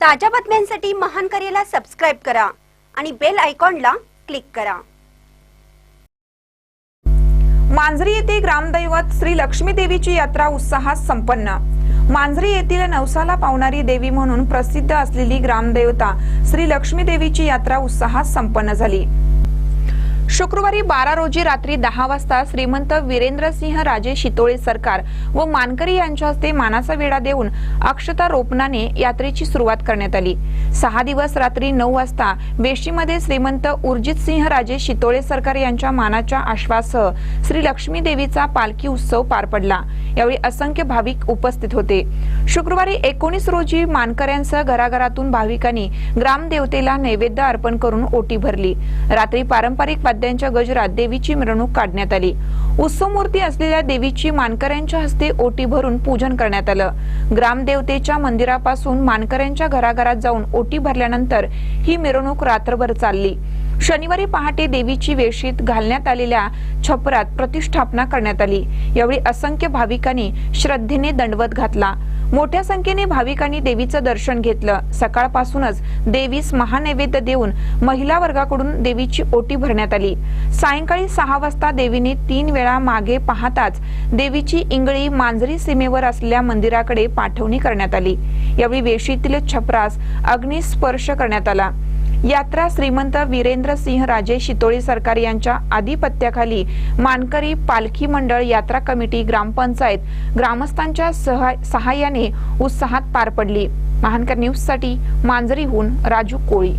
ताज्या बातम्यांसाठी महान करेला सबस्क्राईब करा आणि बेल आयकॉनला क्लिक करा. मांजरी येथे ग्रामदैवत श्री लक्ष्मी देवीची यात्रा उत्साहात संपन्न. मांजरी येथील नवसाला पावणारी देवी म्हणून प्रसिद्ध असलेली ग्रामदेवता श्री लक्ष्मी देवीची यात्रा उत्साहात संपन्न झाली. शुक्रवारी बारा रोजी रात्री दहा वाजता श्रीमंत वीरेंद्रसिंह राजे शितोळे सरकार व मानकरी यांच्या हस्ते मानाचा वेढा देऊन अक्षता रोपणाने यात्रेची सुरुवात करण्यात आली. सहा दिवस रात्री नऊ वाजता वेशीमध्ये श्रीमंत उर्जित सिंह राजे शितोळे सरकार यांच्या मानाच्या आश्वासह श्री लक्ष्मी देवीचा पालखी उत्सव पार पडला. यावेळी असंख्य भाविक उपस्थित होते. शुक्रवारी एकोणीस रोजी मानकऱ्यांसह घराघरातून भाविकांनी ग्रामदेवतेला नैवेद्य अर्पण करून ओटी भरली. रात्री पारंपरिक वाद्यांच्या गजरात देवीची मिरवणूक काढण्यात आली. उत्सव मूर्ती असलेल्या देवीची मानकऱ्यांच्या हस्ते ओटी भरून पूजन करण्यात आलं. ग्रामदेवतेच्या मंदिरापासून मानकऱ्यांच्या घराघरात जाऊन ओटी भरल्यानंतर ही मिरवणूक रात्रभर चालली. शनिवारी पहाटे देवीची वेशीत घालण्यात आलेल्या छपरात प्रतिष्ठापना करण्यात आली. यावेळी असंख्य भाविकांनी श्रद्धेने दंडवत घातला. मोठ्या संख्येने भाविकांनी देवीचं दर्शन घेतलं. सकाळपासूनच देवीस महानैवेद्य देऊन महिला वर्गाकडून देवीची ओटी भरण्यात आली. सायंकाळी सहा वाजता देवीने तीन वेळा मागे पाहताच देवीची इंगळी मांजरी सीमेवर असलेल्या मंदिराकडे पाठवणी करण्यात आली. यावेळी वेशीतील छपरास अग्निस्पर्श करण्यात आला. यात्रा श्रीमंत वीरेंद्र सिंह राजे शितोळे सरकार यांच्या आधिपत्याखाली मानकरी पालखी मंडळ यात्रा कमिटी ग्रामपंचायत ग्रामस्थांच्या सहाय्याने उत्साहात पार पडली. महानकर न्यूजसाठी मांजरीहून राजू कोळी.